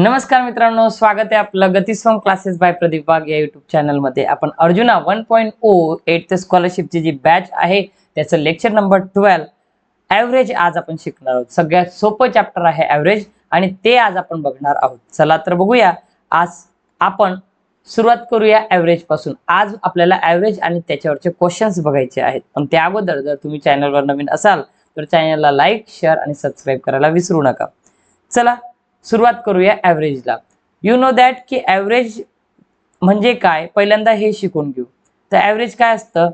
नमस्कार मित्रांनो स्वागत आहे आपलं गतिस्वम क्लासेस बाय प्रदीप वाघ या युट्यूब चॅनलमध्ये आपण Arjuna one point O eight स्कॉलरशिपची जी बॅच आहे त्याचं लेक्चर नंबर ट्वेल्व ॲव्हरेज आज आपण शिकणार आहोत. सगळ्यात सोपं चॅप्टर आहे ॲव्हरेज आणि ते आज आपण बघणार आहोत. चला तर बघूया. आज आपण सुरुवात करूया ॲव्हरेजपासून. आज आपल्याला ॲव्हरेज आणि त्याच्यावरचे क्वेश्चन्स बघायचे आहेत. पण त्या अगोदर जर तुम्ही चॅनलवर नवीन असाल तर चॅनलला लाईक शेअर आणि सबस्क्राईब करायला विसरू नका. चला सुरुवात करूया ॲव्हरेजला यू नो दॅट की ॲव्हरेज म्हणजे काय? पहिल्यांदा हे शिकून घेऊ. तर ॲव्हरेज काय असतं?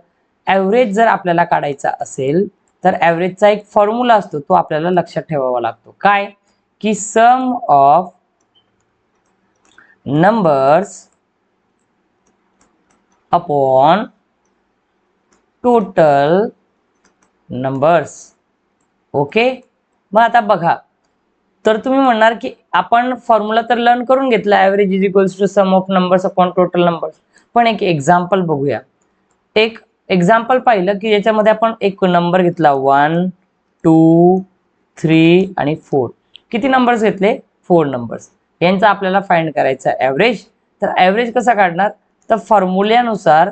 ॲव्हरेज जर आपल्याला काढायचा असेल तर ॲव्हरेजचा एक फॉर्म्युला असतो तो आपल्याला लक्षात ठेवावा लागतो. काय? की sum of numbers upon total numbers okay मग आता बघा. तर तुम्ही म्हणणार की आपण फॉर्म्युला तर लर्न करून घेतला average is equals to sum of numbers upon total numbers पण एक एक्झाम्पल बघूया. एक एक्झाम्पल पाहिलं की याच्यामध्ये आपण एक नंबर घेतला. वन टू थ्री आणि फोर किती नंबर्स घेतले? फोर नंबर्स यांचा आपल्याला फाइंड करायचा ॲव्हरेज तर ॲव्हरेज कसा काढणार? तर फॉर्म्युल्यानुसार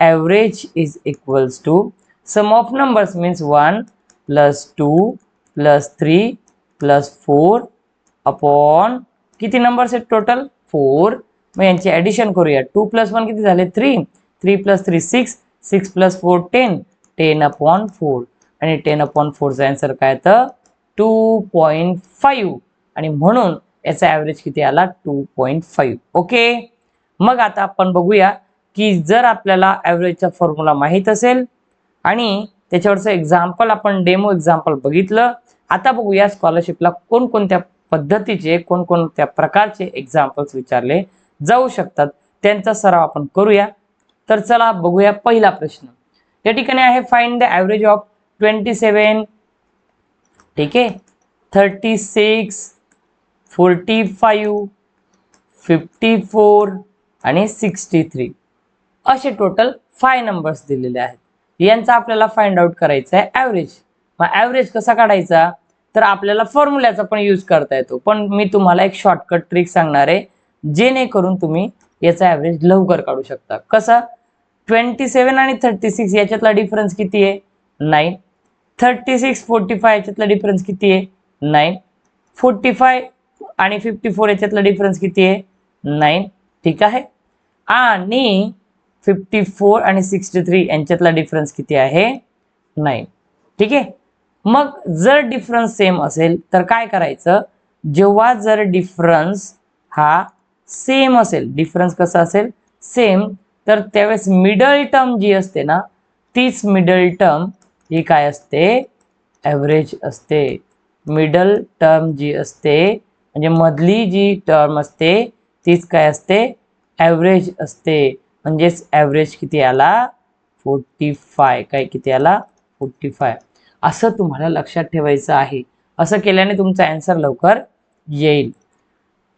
average is equals to sum of numbers means one plus two plus three plus four upon किती नंबर्स आहेत टोटल फोर मग यांची ॲडिशन करूया. टू प्लस वन किती झाले? Three three plus three six six plus four ten ten upon four आणि ten upon फोरचा answer काय तर? टू पॉईंट फाईव्ह आणि म्हणून याचा ॲव्हरेज किती आला? टू पॉईंट फाईव्ह ओके मग आता आपण बघूया की जर आपल्याला ॲव्हरेजचा फॉर्म्युला माहीत असेल आणि त्याच्यावरचं एक्झाम्पल आपण डेमो एक्झाम्पल बघितलं आता बघूया स्कॉलरशिपला कोणकोणत्या पद्धतीचे कोणकोणत्या प्रकारचे एक्झाम्पल्स विचारले जाऊ शकतात. त्यांचा सराव आपण करूया. तर चला बघूया पहिला प्रश्न. या ठिकाणी आहे find the average of twenty seven ठीक आहे? Thirty six forty five fifty four आणि सिक्स्टी थ्री असे टोटल फाय नंबर्स दिलेले आहेत. यांचा आपल्याला फाइंड आउट करायचा आहे ॲव्हरेज मग ॲव्हरेज कसा काढायचा? तर आपल्याला फॉर्म्युल्याचा पण यूज करता येतो. पण मी तुम्हाला एक शॉर्टकट ट्रिक सांगणार आहे जेणेकरून तुम्ही याचा ॲव्हरेज लवकर काढू शकता. कसा? ट्वेंटी सेवन आणि थर्टी सिक्स याच्यातला डिफरन्स किती आहे? Nine thirty six forty five याच्यातला डिफरन्स किती आहे? नाईन फोर्टी फाय आणि फिफ्टी फोर याच्यातला डिफरन्स किती आहे? नाईन ठीक आहे? आणि फिफ्टी फोर आणि सिक्स्टी थ्री यांच्यातला डिफरन्स किती आहे? नाईन ठीक आहे? मग जर डिफरन्स सेम असेल तर काय करायचं? जेव्हा जर डिफरन्स हा सेम असेल डिफरन्स कसा असेल? सेम तर त्यावेळेस मिडल टर्म जी असते ना तीच मिडल टर्म ही काय असते? ॲव्हरेज असते. मिडल टर्म जी असते म्हणजे मधली जी टर्म असते तीच काय असते? ॲव्हरेज असते. म्हणजेच ॲव्हरेज किती आला? फोर्टी फाय काय किती आला? फोर्टी फाय असं तुम्हाला लक्षात ठेवायचं आहे. असं केल्याने तुमचा अँसर लवकर येईल.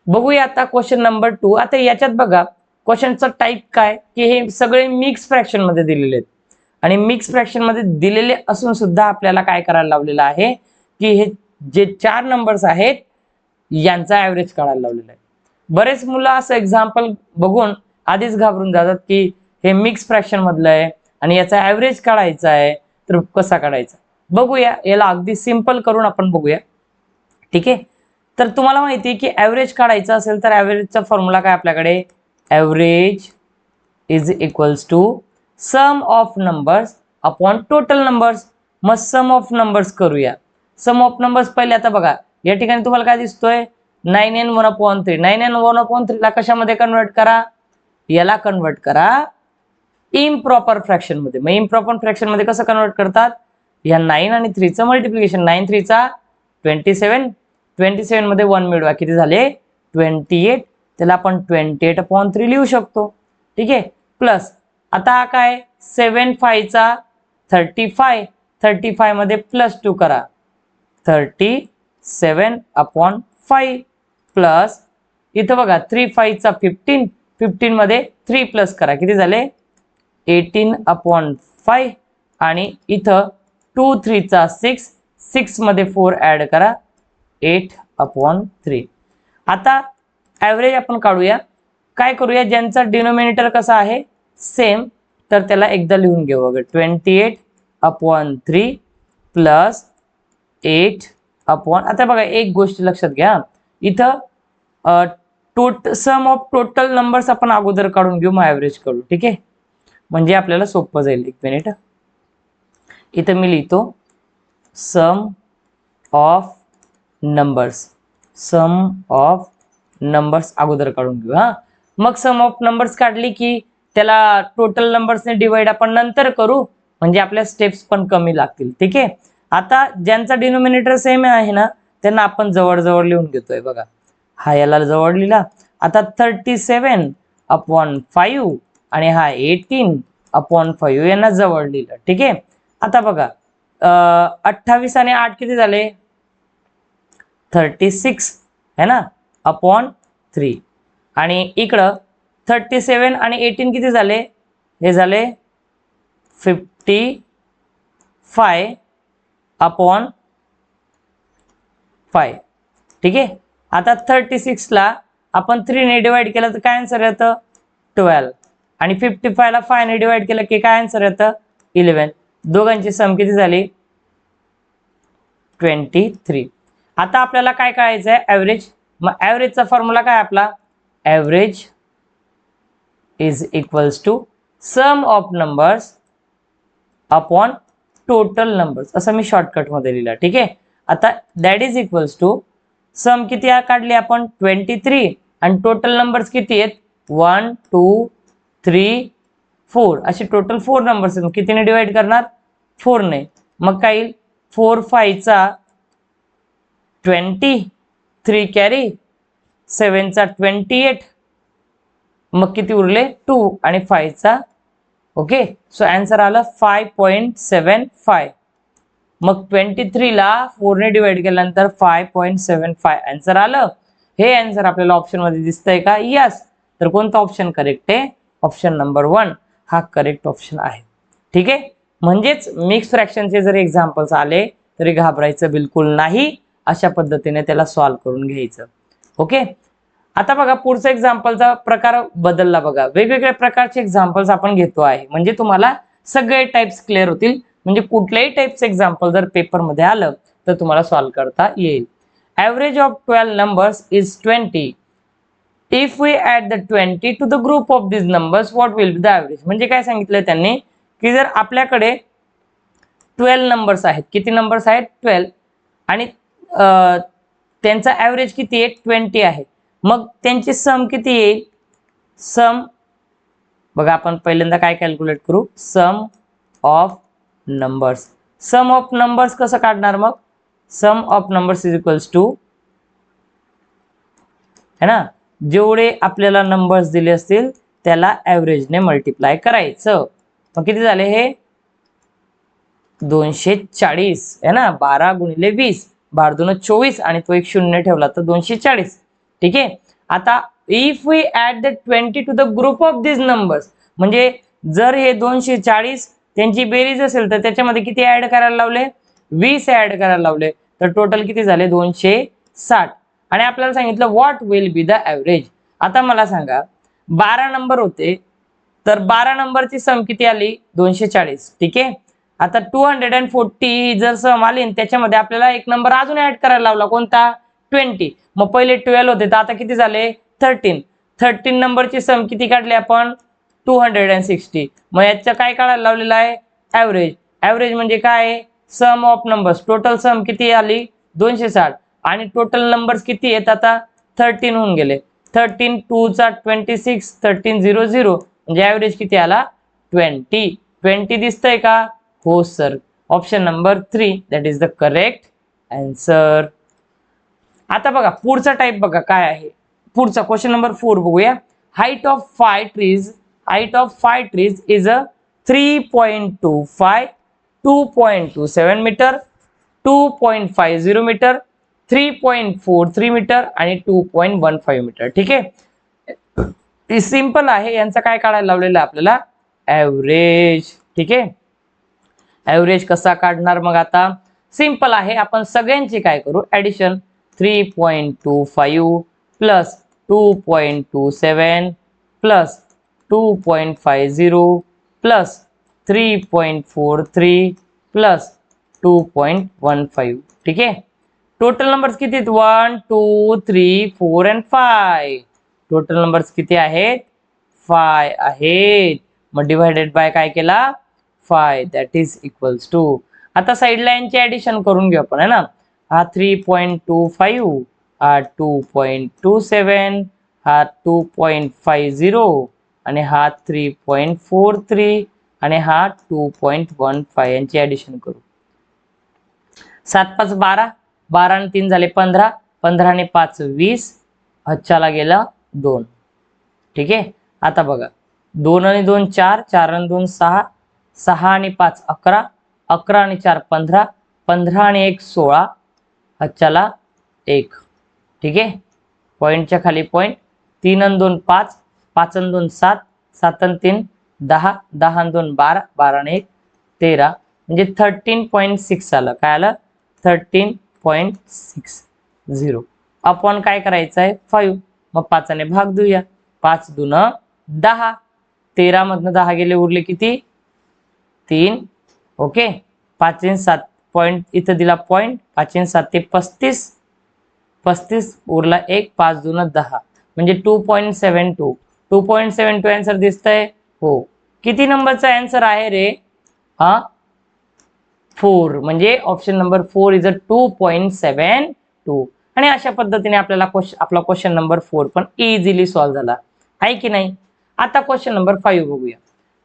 बघूया आता क्वेश्चन नंबर टू आता याच्यात बघा क्वेश्चनचा टाईप काय? की हे सगळे मिक्स फ्रॅक्शनमध्ये दिलेले आहेत. आणि मिक्स फ्रॅक्शनमध्ये दिलेले असून सुद्धा आपल्याला काय करायला लावलेलं आहे? की हे जे चार नंबर्स आहेत यांचा ॲव्हरेज काढायला लावलेला आहे. बरेच मुलं असं एक्झाम्पल बघून आधीच घाबरून जातात की हे मिक्स फ्रॅक्शन मधलं आहे आणि याचा ॲव्हरेज काढायचा आहे तर कसा काढायचा? बघूया. याला अगदी सिंपल करून आपण बघूया. ठीक आहे? तर तुम्हाला माहिती आहे की ॲव्हरेज काढायचं असेल तर ॲव्हरेजचा फॉर्म्युला काय आपल्याकडे? Average is equals to sum of numbers upon total numbers मग सम ऑफ नंबर्स करूया. सम ऑफ नंबर्स पहिले आता बघा. या ठिकाणी तुम्हाला काय दिसतोय? Nine and one upon three nine and one upon थ्रीला कशामध्ये कन्वर्ट करा? याला कन्वर्ट करा इम्प्रॉपर फ्रॅक्शनमध्ये मग इम्प्रॉपर फ्रॅक्शनमध्ये कसं कन्वर्ट करतात? या नाईन आणि थ्रीचं मल्टिप्लिकेशन नाईन थ्रीचा ट्वेंटी सेवन ट्वेंटी सेवनमध्ये वन मिळवा. किती झाले? ट्वेंटी एट त्याला आपण ट्वेंटी एट अपॉन थ्री लिहू शकतो. ठीक आहे? प्लस आता हा काय? सेवन फायचा थर्टी फाय थर्टी फायमध्ये प्लस टू करा. Thirty seven upon five plus इथं बघा थ्री फायचा फिफ्टीन फिफ्टीनमध्ये थ्री प्लस करा. किती झाले? एटीन अपॉन फाय आणि इथं टू थ्रीचा सिक्स सिक्समध्ये फोर ॲड करा. एट अपॉन थ्री आता ॲव्हरेज आपण काढूया. काय करूया? ज्यांचा डिनोमिनेटर कसा आहे? सेम तर त्याला एकदा लिहून घेऊ अगं twenty eight upon three plus eight upon आता बघा एक गोष्ट लक्षात घ्या. इथं tot sum of total numbers आपण अगोदर काढून घेऊ मग ॲव्हरेज काढू ठीक आहे? म्हणजे आपल्याला सोपं जाईल एक मिनिट इथं मी लिहितो sum of numbers sum of numbers अगोदर काढून घेऊ हा. मग सम ऑफ नंबर्स काढली की त्याला टोटल नंबर्सने डिवाइड आपण नंतर करू म्हणजे आपल्या स्टेप्स पण कमी लागतील ठीक आहे? आता ज्यांचा डिनोमिनेटर सेम आहे ना त्यांना आपण जवळजवळ लिहून घेतोय बघा. हा याला जवळ लिहिला. आता थर्टी सेवन अपॉन फाईव्ह आणि हा एटीन अपॉन फाईव्ह यांना जवळ लिहिलं ठीक आहे? आता बघा अठ्ठावीस आणि आठ किती झाले? थर्टी सिक्स है ना? अपॉन थ्री आणि इकडं थर्टी सेवन आणि एटीन किती झाले? हे झाले फिफ्टी फाय अपॉन फाय ठीक आहे? आता थर्टी सिक्सला आपण थ्रीने डिवाइड केलं तर काय आन्सर येतं? ट्वेल्व आणि फिफ्टी फायला फायने डिवाइड केलं की काय आन्सर येतं? इलेवन दोघांची सम किती झाली? ट्वेंटी थ्री आता आपल्याला काय करायचं आहे ॲव्हरेज मग ॲव्हरेजचा फॉर्म्युला काय आपला? Average is equals to sum of numbers upon total numbers असं मी शॉर्टकटमध्ये लिहिलं. ठीक आहे? आता that is equals to sum किती काढली आपण? ट्वेंटी थ्री आणि टोटल नंबर्स किती आहेत? वन टू थ्री फोर असे टोटल फोर नंबर्स आहेत. कितीने डिवाइड करणार? फोरने मग काय येईल? फोर फायचा ट्वेंटी थ्री कॅरी सेवनचा ट्वेंटी एट मग किती उरले? टू आणि फायचा ओके सो आन्सर आलं फाय पॉईंट सेवन फाय मग ट्वेंटी थ्रीला फोरने डिवाइड केल्यानंतर five point seven five answer आलं? हे आन्सर आपल्याला ऑप्शनमध्ये दिसतंय का? यस तर कोणता ऑप्शन करेक्ट आहे? ऑप्शन नंबर वन हा करेक्ट ऑप्शन आहे. ठीक आहे? म्हणजेच मिक्स फ्रॅक्शनचे जर एक्झाम्पल्स आले तरी घाबरायचं बिलकुल नाही. अशा पद्धतीने त्याला सॉल्व्ह करून घ्यायचं. ओके आता बघा पुढचा एक्झाम्पलचा प्रकार बदलला बघा. वेगवेगळ्या प्रकारचे एक्झाम्पल्स आपण घेतो आहे. म्हणजे तुम्हाला सगळे टाइप्स क्लिअर होतील. म्हणजे कुठल्याही टाइप्स एक्झाम्पल जर पेपरमध्ये आलं तर तुम्हाला सॉल्व्ह करता येईल. Average of twelve numbers is twenty if we add the twenty to the group of this numbers what will be the average म्हणजे काय सांगितलं त्यांनी? की जर आपल्याकडे ट्वेल्व नंबर्स आहेत किती नंबर्स आहेत? ट्वेल्व. आणि त्यांचा ॲव्हरेज किती आहे? ट्वेंटी आहे. मग त्यांची सम किती येईल? सम बघा आपण पहिल्यांदा काय कॅल्क्युलेट करू? Sum of numbers sum of numbers कसं काढणार मग? Sum of numbers is equals to है ना? जेवढे आपल्याला नंबर्स दिले असतील त्याला ॲव्हरेजने मल्टिप्लाय करायचं. मग किती झाले हे? दोनशे चाळीस आहे ना? बारा गुणिले वीस बार दोन चोवीस आणि तो एक शून्य ठेवला तर दोनशे चाळीस ठीक आहे? आता if we add the twenty to the group of this numbers म्हणजे जर हे दोनशे चाळीस त्यांची बेरीज असेल तर त्याच्यामध्ये किती ऍड करायला लावले? वीस ऍड करायला लावले. तर टोटल किती झाले? दोनशे साठ आणि आपल्याला सांगितलं what will be the average आता मला सांगा बारा नंबर होते तर बारा नंबरची सम किती आली? दोनशे चाळीस ठीक आहे? आता टू हंड्रेड अँड फोर्टी जर सम आली त्याच्यामध्ये आपल्याला एक नंबर अजून ऍड करायला लावला. कोणता? ट्वेंटी मग पहिले ट्वेल्व होते. तर आता किती झाले? थर्टीन थर्टीन नंबरची सम किती काढली आपण? टू हंड्रेड अँड सिक्स्टी मग याचं काय काढायला लावलेलं आहे? ॲव्हरेज ॲव्हरेज म्हणजे काय? Sum of numbers total sum किती आली? दोनशे साठ आणि टोटल नंबर्स किती आहेत? आता थर्टीन होऊन गेले. Thirteen टूचा twenty six thirteen zero zero म्हणजे ॲव्हरेज किती आला? ट्वेंटी ट्वेंटी दिसतंय का? हो sir option number three that is the correct answer आता बघा पुढचा टाईप बघा काय आहे. पुढचा क्वेश्चन नंबर फोर बघूया. Height of five trees height of five trees is a three point two five two point two seven metre two point five zero metre three point four three metre आणि two point one five metre ठीक आहे? ती simple आहे यांचं काय काढायला लावलेलं आपल्याला? ॲव्हरेज ठीक आहे? ॲव्हरेज कसा काढणार मग आता? सिंपल आहे. आपण सगळ्यांची काय करू? Addition three point two five plus two point two seven plus two point five zero plus three point four three plus two point one five ठीक आहे? टोटल नंबर्स किती आहेत? One two three four and five total numbers किती आहेत? Five आहेत. मग divided by काय केला? Five that is equals to आता साईड यांची ऍडिशन करून घेऊ आपण है ना? हा थ्री पॉईंट टू फाईव्ह हा टू पॉईंट टू सेवन हा टू पॉईंट फाईव्ह झिरो आणि हा थ्री पॉईंट फोर थ्री आणि हा टू पॉईंट वन फाय यांची ऍडिशन करू. सात पाच बारा बारा आणि तीन झाले पंधरा पंधरा आणि पाच वीस हच्च्याला गेला दोन. ठीक आहे? आता बघा. दोन आणि दोन चार चार आणि दोन सहा सहा आणि पाच अकरा अकरा आणि चार पंधरा पंधरा आणि एक सोळा हच्च्याला एक. ठीक आहे? पॉईंटच्या खाली पॉईंट तीन आणि दोन पाच पाच आणि दोन सात सात आणि तीन दहा दहा आणि दोन बारा बारा आणि एक तेरा. म्हणजे थर्टीन पॉईंट सिक्स आलं. काय आलं? Thirteen point six zero upon काय करायचं आहे फाईव्ह मग पाचाने भाग देऊया पाच दुन दहा. तेरा मधनं दहा गेले उरले किती? तीन. ओके? पाच सात पॉईंट इथं दिला पॉईंट पाच सात ते पस्तीस. पस्तीस उरला एक पाच दुन दहा. म्हणजे two point seven two two point seven two answer दिसतंय? हो. किती नंबरचा अँसर आहे रे? हा? फोर म्हणजे option number four is a two point seven two आणि अशा पद्धतीने आपल्याला क्वेश्चन आपला क्वेश्चन नंबर फोर पण इझिली सॉल्व्ह झाला. आहे की नाही? आता क्वेश्चन नंबर फाईव्ह बघूया.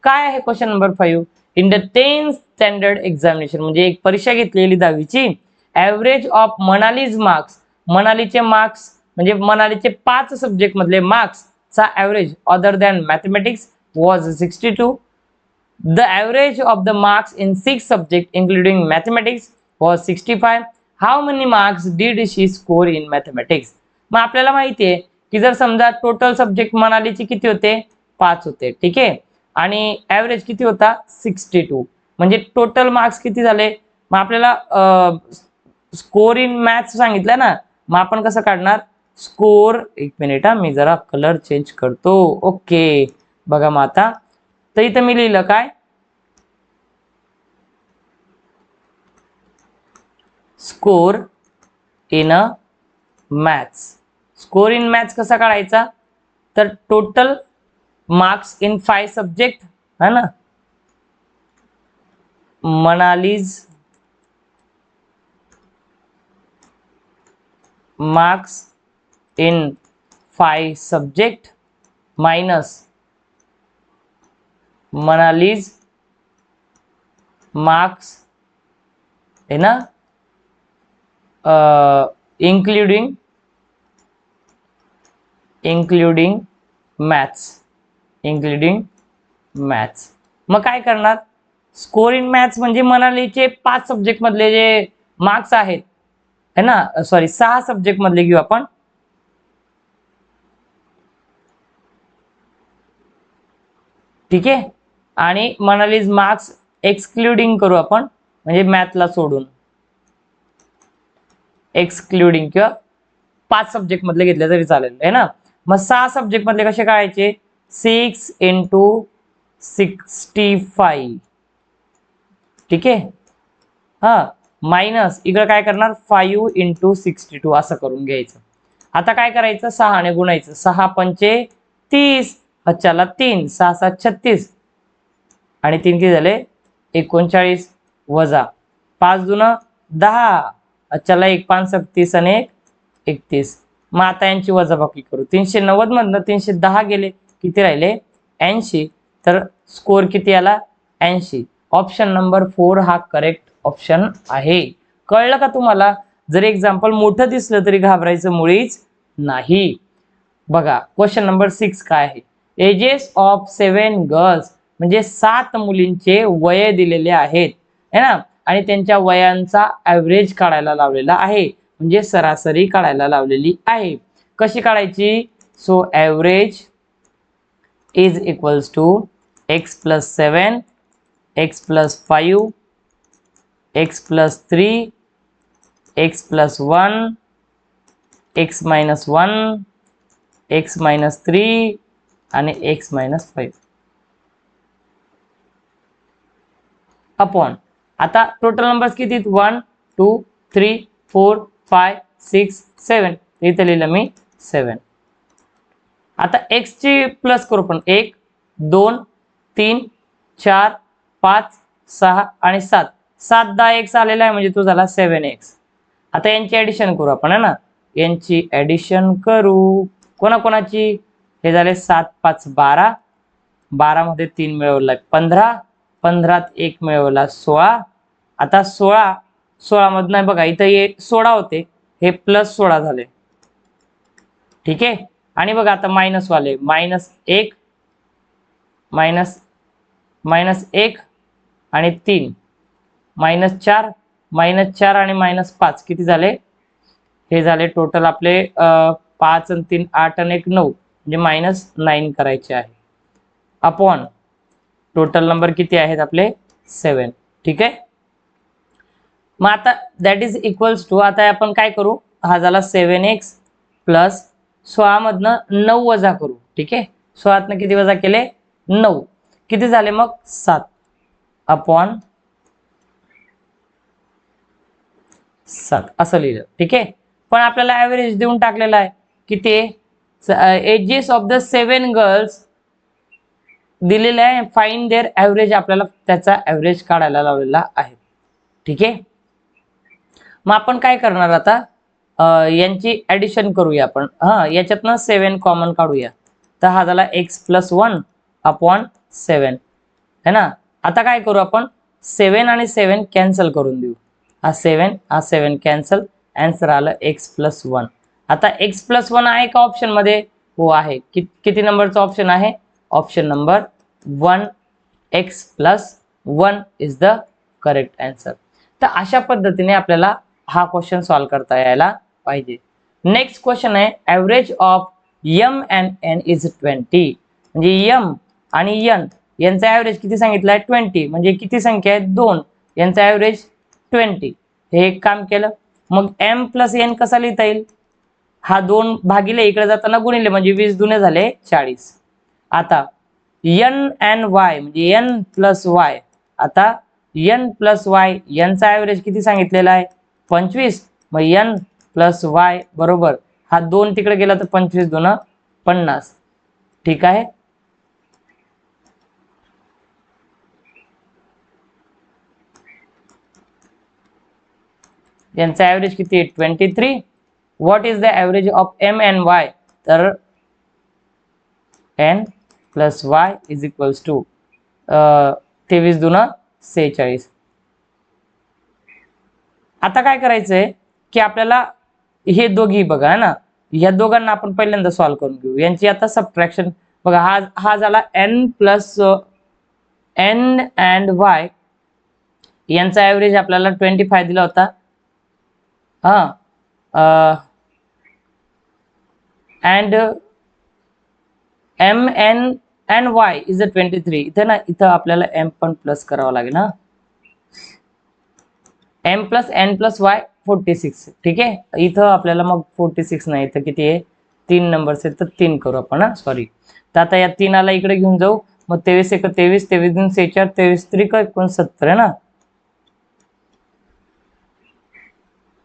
काय आहे question number five in the tenth standard examination म्हणजे एक परीक्षा घेतलेली दहावीची ॲव्हरेज ऑफ मनालीज मार्क्स मनालीचे मार्क्स म्हणजे मनालीचे पाच सब्जेक्ट मधले मार्क्सचा average other than mathematics was sixty two the average of the marks in six subject including mathematics was sixty five How many marks did she score in mathematics मग आपल्याला माहिती आहे की जर समजा टोटल सब्जेक्ट मनालीचे किती होते? पाच होते. ठीक आहे? आणि ॲव्हरेज किती होता? सिक्स्टी टू म्हणजे टोटल मार्क्स किती झाले? मग आपल्याला स्कोर इन मॅथ्स सांगितलं ना मग आपण कसं काढणार? स्कोर एक मिनिट हा मी जरा कलर चेंज करतो. ओके बघा मग आता. तर इथं मी लिहिलं काय? Score in a maths. Score in maths कसा काढायचा? तर total marks in five subject, है ना? Manali's marks in five subject minus Manali's marks, है ना? Including including maths including maths मग काय करणार? स्कोर इन मॅथ्स म्हणजे मनालीचे पाच सब्जेक्ट मधले जे मार्क्स आहेत है ना? सॉरी सहा सब्जेक्ट मधले घेऊ आपण. ठीक आहे? आणि मनालीज मार्क्स एक्सक्लुडिंग करू आपण म्हणजे मॅथला सोडून. एक्सक्लुडिंग किंवा पाच सब्जेक्ट मधले घेतले तरी चालेल आहे ना? मग सहा सब्जेक्ट मधले कसे काढायचे? सिक्स इंटू सिक्स्टी फाईव्ह ठीक आहे? हा मायनस इकडं काय करणार? फाईव्ह इंटू सिक्स्टी टू असं करून घ्यायचं. आता काय करायचं? सहाने गुणायचं. सहा पंचे तीस हच्च्याला तीन सहा सात छत्तीस. आणि तीन किती झाले? एकोणचाळीस वजा. पाच दुन दहा. चला एक पाच सत्तीस आणि एक एकतीस. मग आता यांची वजाबाकी करू. तीनशे नव्वद मधनं तीनशे दहा गेले किती राहिले? ऐंशी. तर स्कोर किती आला? ऐंशी. ऑप्शन नंबर फोर हा करेक्ट ऑप्शन आहे. कळलं का तुम्हाला? जर एक्झाम्पल मोठं दिसलं तरी घाबरायचं मुळीच नाही. बघा क्वेश्चन नंबर सिक्स काय आहे? एजेस ऑफ सेवन गर्ल्स म्हणजे सात मुलींचे वय दिलेले आहेत. है ना? आणि त्यांच्या वयांचा ॲव्हरेज काढायला लावलेला आहे. म्हणजे सरासरी काढायला लावलेली आहे. कशी काढायची? So average is equals to X plus seven X plus five X plus three X plus one X minus one X minus three आणि एक्स मायनस फाईव्ह अपॉन आता टोटल नंबर्स किती one two three four five six seven इथे लिहिलं मी सेवन आता एक्सची plus करू पण. एक दोन तीन चार पाच सहा आणि सात. सात दहा एक्स आलेला आहे म्हणजे तो झाला सेवन एक्स आता यांची ॲडिशन करू आपण है ना? यांची ॲडिशन करू. कोणाकोणाची? हे झाले सात पाच बारा. बारामध्ये तीन मिळवला पंधरा. पंधरात एक मिळवला सोळा. आता सोळा सोळामधनं बघा इथं हे सोळा होते हे प्लस सोळा झाले. ठीक आहे? आणि बघा आता मायनस वाले मायनस एक मायनस मायनस एक आणि तीन. मायनस चार मायनस चार आणि मायनस पाच. किती झाले? हे झाले टोटल आपले अं, पाच आणि तीन आठ आणि एक नऊ. म्हणजे मायनस नाईन करायचे आहे. अपॉन. टोटल नंबर किती आहेत आपले? सेवन ठीक आहे? मग आता दॅट इज इक्वल्स टू आता आपण काय करू? हा झाला सेवन एक्स प्लस सोळामधनं नऊ वजा करू ठीक आहे? सोळातनं किती वजा केले? नऊ. किती झाले मग? सात. अपॉन सात. असं लिहिलं ठीक आहे? पण आपल्याला ॲव्हरेज देऊन टाकलेला आहे किती ages of the seven girls दिलेलं आहे. फाईन देअर ॲव्हरेज आपल्याला त्याचा ॲव्हरेज काढायला लावलेला आहे. ठीक आहे? मग आपण काय करणार आता? यांची ऍडिशन करूया आपण. हा याच्यातनं सेवन कॉमन काढूया. तर हा झाला x plus one upon seven है ना? आता काय करू आपण? सेवन आणि सेवन कॅन्सल करून देऊ. हा सेवन हा सेवन कॅन्सल अँसर आलं एक्स प्लस वन आता एक्स प्लस वन आहे का ऑप्शनमध्ये हो आहे. कि किती नंबरचं ऑप्शन आहे? Option number one x plus one is the correct answer तर अशा पद्धतीने आपल्याला हा क्वेश्चन सॉल्व्ह करता यायला पाहिजे. नेक्स्ट क्वेश्चन आहे average of M and N is twenty म्हणजे यम आणि यन यांचा ॲव्हरेज किती सांगितलाय? आहे ट्वेंटी म्हणजे किती संख्या आहे दोन. यांचा ॲव्हरेज ट्वेंटी हे एक काम केलं. मग एम प्लस एन कसा लिहिता येईल? हा दोन भागिले इकडे जाताना गुणिले म्हणजे वीस दुने झाले चाळीस. आता एन अँड वाय म्हणजे एन प्लस वाय आता एन प्लस वाय यांचा ॲव्हरेज किती सांगितलेला आहे? पंचवीस मग एन प्लस वाय बरोबर. हा दोन तिकडे गेला तर पंचवीस दोन पन्नास. ठीक आहे? यांचा ॲव्हरेज किती आहे? Twenty three what is the average of m n y तर n plus y is equals to तेवीस दुना सेहेचाळीस. आता काय करायचंय की आपल्याला हे दोघी बघा है ना? या दोघांना आपण पहिल्यांदा सॉल्व्ह करून घेऊ. यांची आता सबट्रॅक्शन बघा हा हा झाला n plus n and y यांचा ॲव्हरेज आपल्याला ट्वेंटी फाय दिला होता. हा and m n and y is a twenty three इथं ना इथं आपल्याला एम पण प्लस करावं लागेल ना m plus n plus y forty six ठीक आहे? इथं आपल्याला मग फोर्टी सिक्स नाही इथं किती आहे? तीन नंबर आहेत तर तीन करू आपण हा? सॉरी तर आता या तीनाला इकडे घेऊन जाऊ. मग तेवीस एक तेवीस तेवीस दोन सेचार तेवीस त्रिक एकोणसत्तर आहे ना?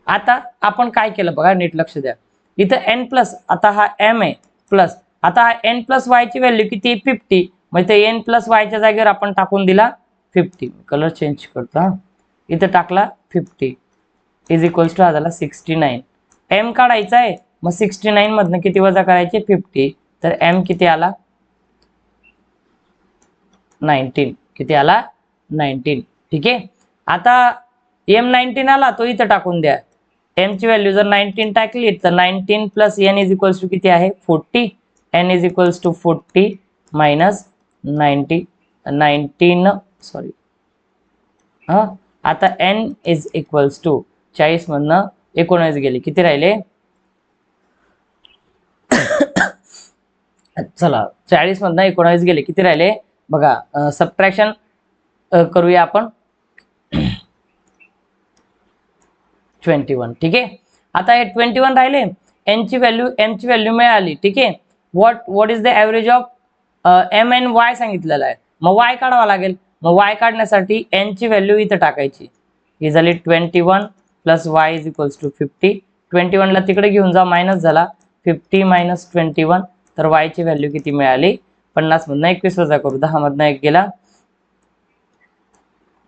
आता आपण काय केलं बघा नीट लक्ष द्या. इथं एन प्लस आता हा एम आहे प्लस आता हा एन प्लस वायची व्हॅल्यू किती आहे? फिफ्टी म्हणजे एन प्लस वायच्या जागेवर आपण टाकून दिला फिफ्टी कलर चेंज करतो हा? इथं टाकला फिफ्टी इज इक्वल्स टू हा झाला सिक्स्टी नाईन एम काढायचा आहे मग सिक्स्टी नाईन मधनं किती वजा करायचे? फिफ्टी तर एम किती आला? नाईन्टीन किती आला? नाईन्टीन ठीक? आहे आता एम नाईन्टीन आला तो इथं टाकून द्या. एम ची व्हॅल्यू जर नाईन्टीन टाकली तर nineteen plus n is equals to किती आहे? Forty n is equals to forty minus ninety nineteen sorry हा? आता एन इज इक्वल्स टू चाळीस मधनं एकोणावीस गेले. किती राहिले? चला चाळीस मधनं एकोणावीस गेले. किती राहिले? बघा सबट्रॅक्शन करूया आपण. ट्वेंटी वन ठीक आहे? आता हे ट्वेंटी वन राहिले एनची व्हॅल्यू एमची व्हॅल्यू मिळाली ठीक आहे? What what is the average of m n y सांगितलेलं आहे. मग वाय काढावा लागेल. मग वाय काढण्यासाठी एन ची व्हॅल्यू इथं टाकायची. ही झाली twenty one plus y is equals to fifty twenty वनला तिकडे घेऊन जा मायनस झाला. फिफ्टी मायनस ट्वेंटी वन तर वाय ची व्हॅल्यू किती मिळाली? पन्नास मधनं एकवीस वजा करू. दहा मधनं एक गेला.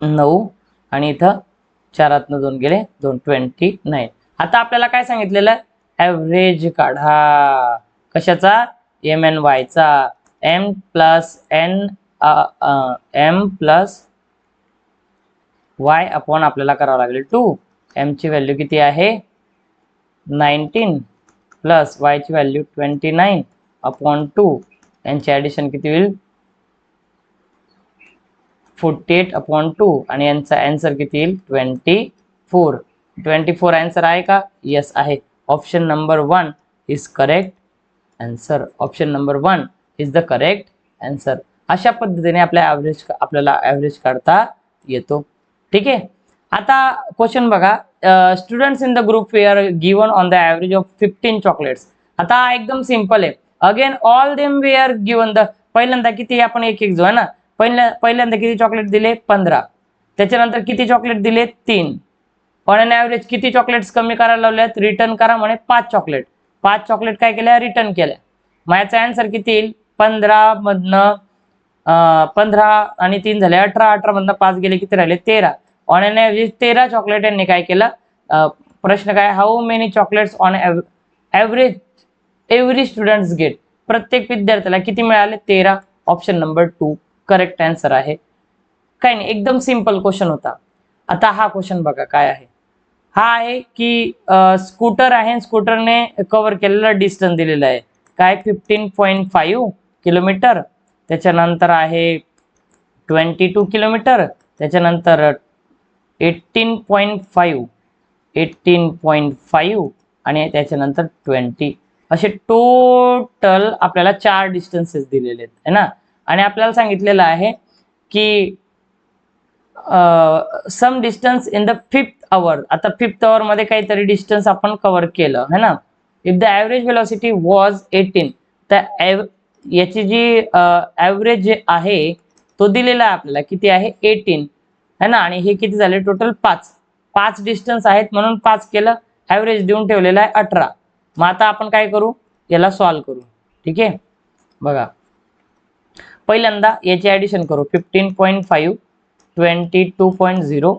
नऊ. आणि इथं चारातनं दोन गेले. दोन ट्वेंटी नाईन आता आपल्याला काय सांगितलेलं? ॲव्हरेज काढा. कशाचा? M N वायचा m plus n m plus y upon आपल्याला करावं लागेल टू एम ची व्हॅल्यू किती आहे? नाईन्टीन प्लस वाय ची value twenty nine upon two यांची ॲडिशन किती होईल? फोर्टी एट अपॉन टू आणि यांचा अँसर किती येईल? Twenty four twenty four answer आहे का? येस आहे. Option number one is correct answer option number one is the correct answer अशा पद्धतीने आपल्या ॲव्हरेज आपल्याला ॲव्हरेज काढता येतो. ठीक? आहे आता क्वेश्चन बघा. Students in the group were given on the average of fifteen chocolates आता एकदम सिंपल आहे. Again all them were given the पहिल्यांदा किती आपण एक एक जो आहे ना? पहिल्या पहिल्यांदा किती चॉकलेट दिले? पंधरा. त्याच्यानंतर किती चॉकलेट दिले? तीन. ऑन अन ॲव्हरेज किती चॉकलेट्स कमी करायला लावल्यात? रिटर्न करा म्हणे पाच चॉकलेट पाच चॉकलेट काय केल्या? रिटर्न केल्या. मग याचा आन्सर किती येईल? पंधरा मधनं पंधरा आणि तीन झाले अठरा अठरा मधनं पाच गेले किती राहिले? तेरा. ऑन एन ॲव्हरेज तेरा चॉकलेट यांनी काय केलं? प्रश्न काय? How many chocolates on average every students get प्रत्येक विद्यार्थ्याला किती मिळाले? तेरा. Option number two correct answer आहे. काय नाही एकदम सिंपल क्वेश्चन होता. आता हा क्वेश्चन बघा काय आहे? हा आहे की स्कूटर आहे स्कूटरने कव्हर केलेला डिस्टन्स दिलेला आहे. काय? फिफ्टीन पॉईंट फाईव्ह किलोमीटर त्याच्यानंतर आहे ट्वेंटी टू किलोमीटर त्याच्यानंतर eighteen point five eighteen point five आणि त्याच्यानंतर ट्वेंटी. असे टोटल आपल्याला चार डिस्टन्सेस दिलेले आहेत है ना? आणि आपल्याला सांगितलेलं आहे की some distance in the fifth hour आता फिफ्थ आवर मध्ये काहीतरी डिस्टन्स आपण कव्हर केलं है ना? If the average velocity was eighteen तर याची जी ॲव्हरेज जे आहे तो दिलेला आहे आपल्याला. किती आहे? एटीन है ना? आणि हे किती झाले? टोटल पाच. पाच डिस्टन्स आहेत म्हणून पाच केलं. ॲव्हरेज देऊन ठेवलेला आहे अठरा. मग आता आपण काय करू? याला सॉल्व करू. ठीक आहे? बघा. पहिल्यांदा याची ॲडिशन करू. Fifteen point five twenty two point zero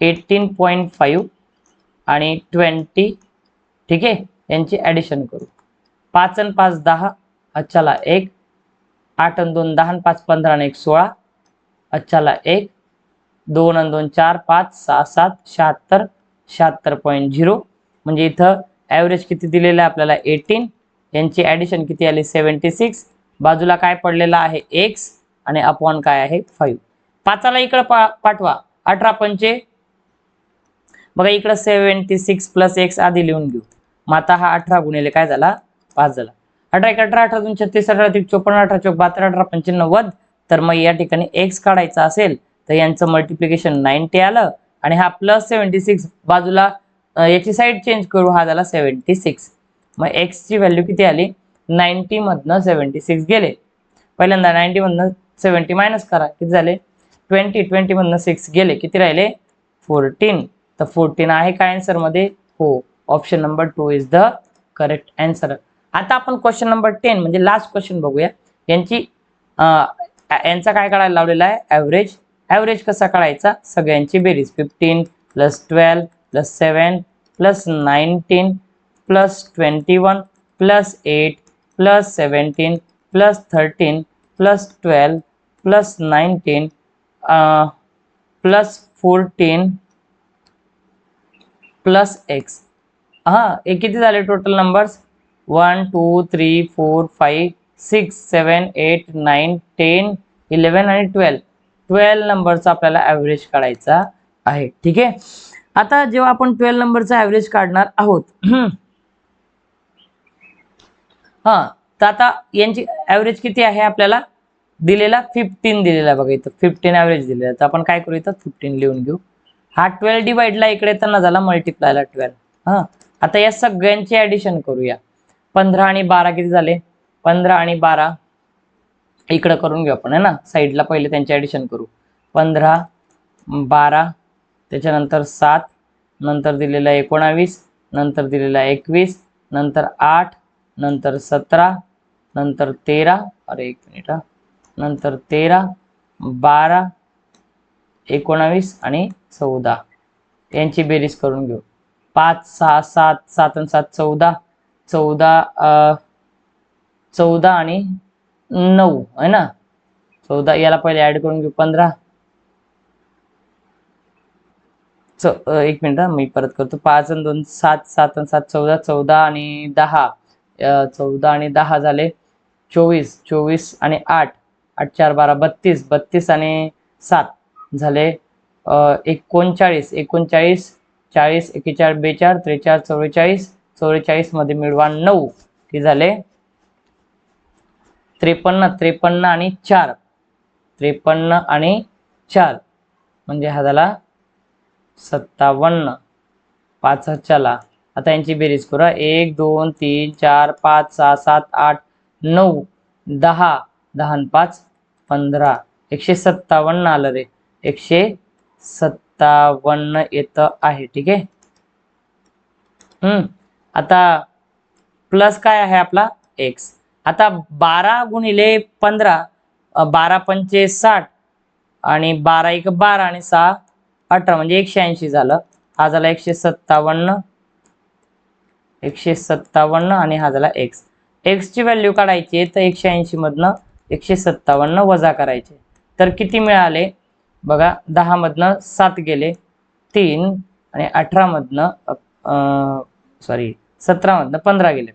eighteen point five आणि ट्वेंटी ठीक आहे? यांची ॲडिशन करू. पाच आणि पाच दहा. अच्छाला एक आठ आणि दोन दहा पाच पंधरा आणि एक सोळा. अच्छाला एक दोन आणि दोन चार पाच सहा सात शहात्तर. शहात्तर पॉईंट झिरो म्हणजे इथं ॲव्हरेज किती दिलेलं आहे आपल्याला? एटीन यांची ॲडिशन किती आली? सेवन्टी सिक्स बाजूला काय पडलेलं आहे? एक्स आणि अपॉन काय आहे? फाईव्ह पाचाला इकडं पा पाठवा. अठरा पंचे. बघा इकडं सेवन्टी सिक्स प्लस एक्स आधी लिहून घेऊ. मग आता हा अठरा गुणिले काय झाला? पाच झाला. अठरा एक अठरा अठरा दोन छत्तीस अठरा तीन चोपन्न अठरा चौक बहात्तर अठरा पंच्याण्णवद तर मग या ठिकाणी एक्स काढायचा असेल तर यांचं मल्टिप्लिकेशन नाईन्टी आलं. आणि हा प्लस सेवन्टी सिक्स बाजूला याची साईड चेंज करू. हा झाला सेवन्टी सिक्स मग एक्सची व्हॅल्यू किती आली? नाईन्टी मधनं सेवन्टी सिक्स गेले. पहिल्यांदा नाईन्टी मधनं सेवन्टी मायनस करा. किती झाले? ट्वेंटी ट्वेंटी मधनं सिक्स गेले. किती राहिले? फोर्टीन तर फोर्टीन आहे का आन्सरमध्ये? हो. Option number two is the correct answer आता आपण क्वेश्चन नंबर टेन म्हणजे लास्ट क्वेश्चन बघूया. यांची यांचा काय काढायला लावलेला आहे? ॲव्हरेज ॲव्हरेज कसा काढायचा? सगळ्यांची बेरीज. Fifteen plus twelve plus seven plus nineteen plus twenty one plus eight plus seventeen plus thirteen plus twelve plus nineteen plus fourteen plus x हां हे किती झाले total numbers one two three four five six seven eight nine ten eleven आणि twelve. Twelve नंबरचा आपल्याला average काढायचा आहे. ठीक आहे? आता जेव्हा आपण ट्वेल्व नंबरचा ॲव्हरेज काढणार आहोत हां तर आता यांची ॲव्हरेज किती आहे आपल्याला? दिलेला फिफ्टीन दिलेला बघा इथं. फिफ्टीन ॲव्हरेज दिलेला तर आपण काय करू इथं? फिफ्टीन लिहून घेऊ. हा ट्वेल्व डिवाइडला इकडे येताना झाला मल्टिप्लायला ट्वेल्व हां आता या सगळ्यांची ॲडिशन करूया. पंधरा आणि बारा किती झाले? पंधरा आणि बारा. इकडं करून घेऊ आपण है ना? साईडला पहिले त्यांचे ॲडिशन करू. पंधरा बारा त्याच्यानंतर सात नंतर दिलेला एकोणावीस नंतर दिलेला एकवीस नंतर आठ नंतर सतरा नंतर तेरा अरे एक मिनिट नंतर तेरा बारा एकोणावीस आणि चौदा. यांची बेरीज करून घेऊ. पाच सहा सात सात आणि सात चौदा. चौदा चौदा आणि नऊ आहे ना? चौदा याला पहिले ऍड करून घेऊ पंधरा. च एक मिनिट मी परत करतो. पाच आणि दोन सात सात आणि सात चौदा चौदा आणि दहा. चौदा आणि दहा झाले चोवीस चोवीस आणि आठ. आठ चार बारा बत्तीस बत्तीस आणि सात झाले एकोणचाळीस एकोणचाळीस चाळीस एकेचाळीस बेचाळ त्रेचाळ चव्वेचाळीस चव्वेचाळीसमध्ये मिळवा नऊ. ते झाले? त्रेपन्न त्रेपन्न आणि चार. त्रेपन्न आणि चार. म्हणजे हा झाला सत्तावन्न. पाच चला आता यांची बेरीज करा एक दोन तीन चार पाच सहा सात आठ नऊ दहा. दहा पाच पंधरा. एकशे सत्तावन्न आलं रे. एकशे सत्तावन्न येतं आहे. ठीक आहे? हम्म. आता प्लस काय आहे आपला? एक्स आता बारा गुणिले पंधरा बारा पंचे साठ आणि बारा एक बारा आणि सहा अठरा म्हणजे एकशे ऐंशी झालं. हा झाला एकशे सत्तावन्न. एकशे सत्तावन्न आणि हा झाला एक्स एक्सची व्हॅल्यू काढायची आहे तर एकशे ऐंशी मधनं एकशे सत्तावन्न वजा करायचे. तर किती मिळाले? बघा दहा मधनं सात गेले तीन आणि अठरा मधनं सॉरी सतरा मधनं पंधरा गेले.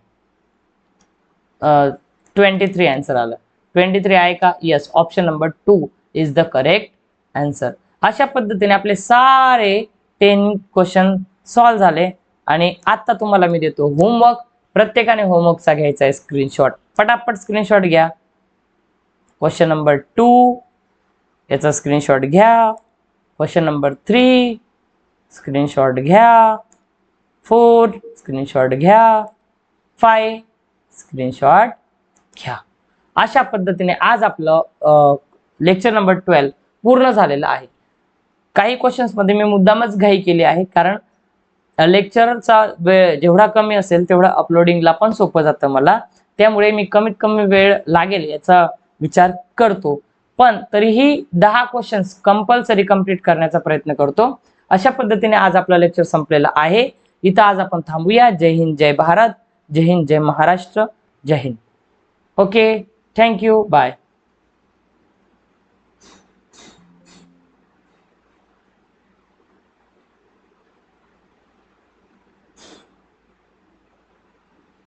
ट्वेंटी थ्री आन्सर आलं. ट्वेंटी थ्री आहे का? Yes option number two is the correct answer अशा पद्धतीने आपले सारे टेन क्वेश्चन सॉल्व झाले आणि आता तुम्हाला मी देतो होमवर्क प्रत्येकाने होमवर्कचा घ्यायचा आहे स्क्रीनशॉट पटापट स्क्रीनशॉट घ्या. क्वेश्चन नंबर टू याचा स्क्रीनशॉट घ्या. क्वेश्चन नंबर थ्री स्क्रीनशॉट घ्या. फोर स्क्रीनशॉट घ्या. फाय स्क्रीनशॉट घ्या. अशा पद्धतीने आज आपलं लेक्चर नंबर ट्वेल्व पूर्ण झालेलं आहे. काही क्वेश्चन्समध्ये मी मुद्दामच घाई केली आहे कारण लेक्चरचा वेळ जेवढा कमी असेल तेवढा अपलोडिंगला पण सोपं जातं मला. त्यामुळे मी कमीत कमी वेळ लागेल याचा विचार करतो. पण तरीही दहा क्वेश्चन्स कंपल्सरी कंप्लीट करण्याचा प्रयत्न करतो. अशा पद्धतीने आज आपला लेक्चर संपलेला आहे. इथं आज आपण थांबूया. जय हिंद जय भारत. जय हिंद जय महाराष्ट्र. जय Hind. Okay thank you bye